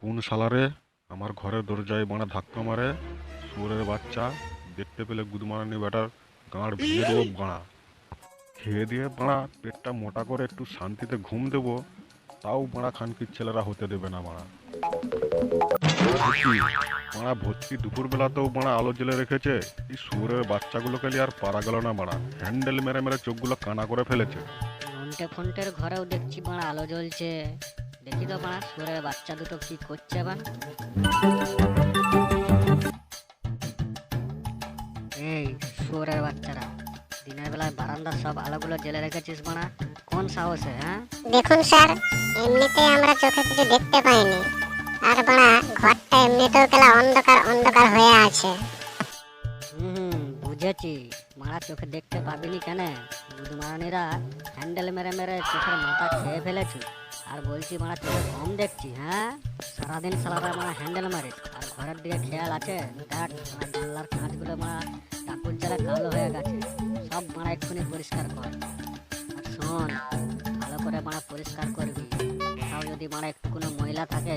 কোন সালারে আমার ঘরের দরজায় বানা ধাক্কা মারে, শুয়োরের বাচ্চা, দেখতে পেলে গুদমারানি বেটার গাঁড় ভেঙে দেবো বাঁড়া। খেয়ে দিয়ে বাঁড়া, পেটটা মোটা করে একটু শান্তিতে ঘুম দেবো, তাও বাঁড়া খানকির ছেলেরা হতে দেবে না বাড়া। বাড়া ভর্তি দুপুরবেলাতেও বাঁড়া আলো জ্বেলে রেখেছে, এই শুয়োরের বাচ্চাগুলোকে নিয়ে আর পারা গেল না বাড়া। হ্যান্ডেল মেরে মেরে চোখগুলো কানা করে ফেলেছে। ঘরেও দেখছি বাড়া আলো জ্বলছে। দেখি তো বাড়া সুরের বাচ্চা দুটো কি করছে বা এই সুরের বাচ্চারা দিনের বেলায় বারান্দার সব আলোগুলো জ্বেলে রেখেছিস বাড়া কোন সাহসে হ্যাঁ? দেখুন স্যার এমনিতেই আমরা চোখে কিছু দেখতে পাইনি। আর বাড়া ঘরটা এমনিতেও কেলা অন্ধকার অন্ধকার হয়ে আছে। হুম বুঝেছি। মারা চোখে দেখতে পাবিনি কেন? বুধমারানিরা হ্যান্ডেল মেরে মেরে চোখের মাথা খেয়ে ফেলেছি। আর বলছি, মারা চোখে কম দেখছি হ্যাঁ? সারাদিন সালারা মারা হ্যান্ডেল মারে। আর ঘরের দিকে খেয়াল আছে? দেখ জানলার কাঁচগুলো মারা কাকুর জ্বালা কালো হয়ে গেছে। সব মারা এক্ষুনি পরিষ্কার কর। আর শোন, ভালো করে মারা পরিষ্কার করবি। তাও যদি মারা একটু কোনো ময়লা থাকে,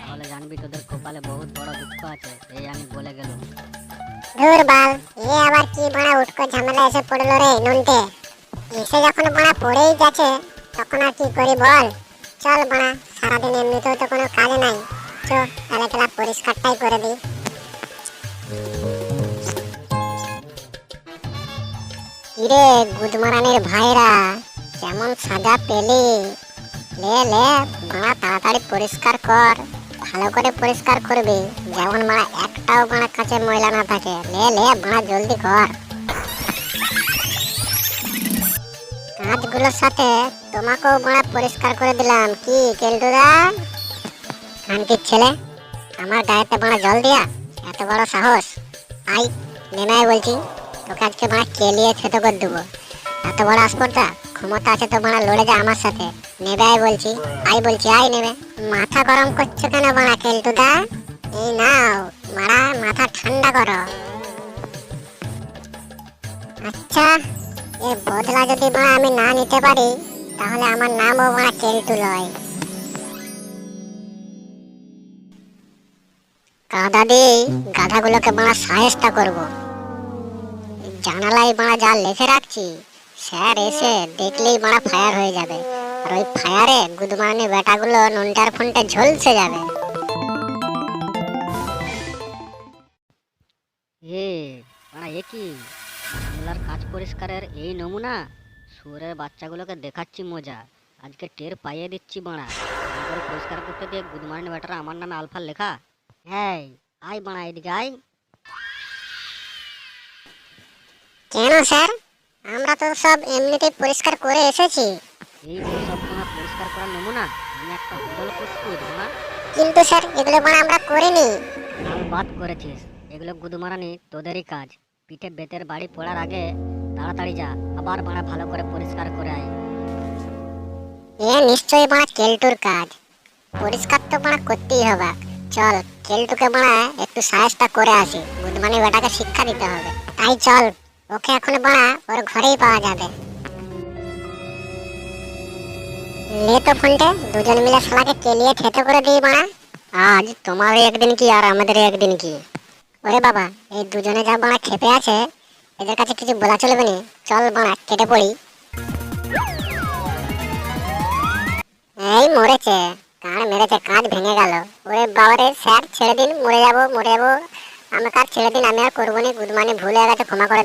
তাহলে জানবি তোদের কপালে বহুত বড় দুঃখ আছে। এই আমি বলে গেলাম। ধুর বাল, এ আবার কি ঝামেলা এসে পড়ল রে নুনতে এসে যখন বাড়া পড়েই গেছে, তখন আর কি করি বল? চল বাড়া, সারাদিন এমনিতেও তো কোনো কাজ নাই। চ তাহলে কেলা পরিষ্কারটাই করে দিই। কিরে গুদমারানির ভাইরা, কেমন সাজা পেলি? লে লে, বাড়া, তাড়াতাড়ি পরিষ্কার কর। ভালো করে পরিষ্কার করবি। যেমন মারা একটাও মারা কাছে ময়লা না থাকে। লে লে মারা জলদি কর। কাজগুলোর সাথে তোমাকেও মারা পরিষ্কার করে দিলাম। কি, কেলটুদা? খানকির ছেলে, আমার গায়েতে মারা জল দিয়া এত বড় সাহস। আই নেমে বলছি, তোকে আজকে মারা কেলিয়ে ছেতো করে দেবো। এত বড় আসপর্দা ক্ষমতা আছে তো মারা লড়ে যা আমার সাথে। নেবে বলছি, আই বলছি, আই নেবে। মাথা গরম করছ কেন মারা কেলটুদা? এই নাও মারা মাথা ঠান্ডা করো। আচ্ছা এ বদলা যদি মারা আমি না নিতে পারি, তাহলে আমার নামও মারা কেলটু লয় গাধা দিয়ে গাধাগুলোকে মারা সাহেস্তা করব। জানালায় মারা যা লিখে রাখছি, স্যার এসে দেখলেই মারা ফায়ার হয়ে যাবে। আর ওই ফায়ারে গুদমারানি বেটাগুলো নুনটার ফোনটা ঝলসে যাবে। এ মানে এ কি কাজ পরিষ্কারের এই নমুনা? সুরের বাচ্চাগুলোকে দেখাচ্ছি মজা। আজকে টের পাইয়ে দিচ্ছি বাড়া। করে পরিষ্কার করতে দিয়ে গুড মর্নিং ব্যাটারা আমার নামে আলফা লেখা। হ্যাঁ আয় বাড়া এদিকে আই কেন স্যার? আমরা তো সব এমনিতেই পরিষ্কার করে এসেছি। এই সব বাড়া পরিষ্কার করার নমুনা। আমি একটা হোটেল কুস্কুট বাড়া। কিন্তু স্যার এগুলো মানে আমরা করিনি। বাদ করেছিস। এগুলো গুদমারানি তোদেরই কাজ। পিঠে বেতের বাড়ি পড়ার আগে তাড়াতাড়ি যা, আবার বাড়া ভালো করে পরিষ্কার করে আয়। এ নিশ্চয়ই মারা কেলটুর কাজ। পরিষ্কার তো মারা করতেই হবে। চল, কেলটুকে মারা একটু সাহেসটা করে আসি। বুধমানি বেটাকে শিক্ষা দিতে হবে। তাই চল, ওকে এখন মারা ওর ঘরেই পাওয়া যাবে। লে তো ফোনটে, দুজন মিলে শালাকে কেলিয়ে থেতো করে দিই মারা আজ তোমার একদিন কি আর আমাদের একদিন কি? ওরে বাবা, এই দুজনে যা বাড়া খেপে আছে, এদের কাছে কিছু বলা চলবে না। চল বাড়া, কেটে পড়ি। এই মরেছে, কার মেরেছে, কাজ ভেঙে গেল। ওরে বাবারে, স্যার, ছেড়ে দিন, মরে যাব মরে যাব। আমাকে আর ছেড়ে দিন, আমি আর করব নি, গুদমানি ভুল গেছে, ক্ষমা করে।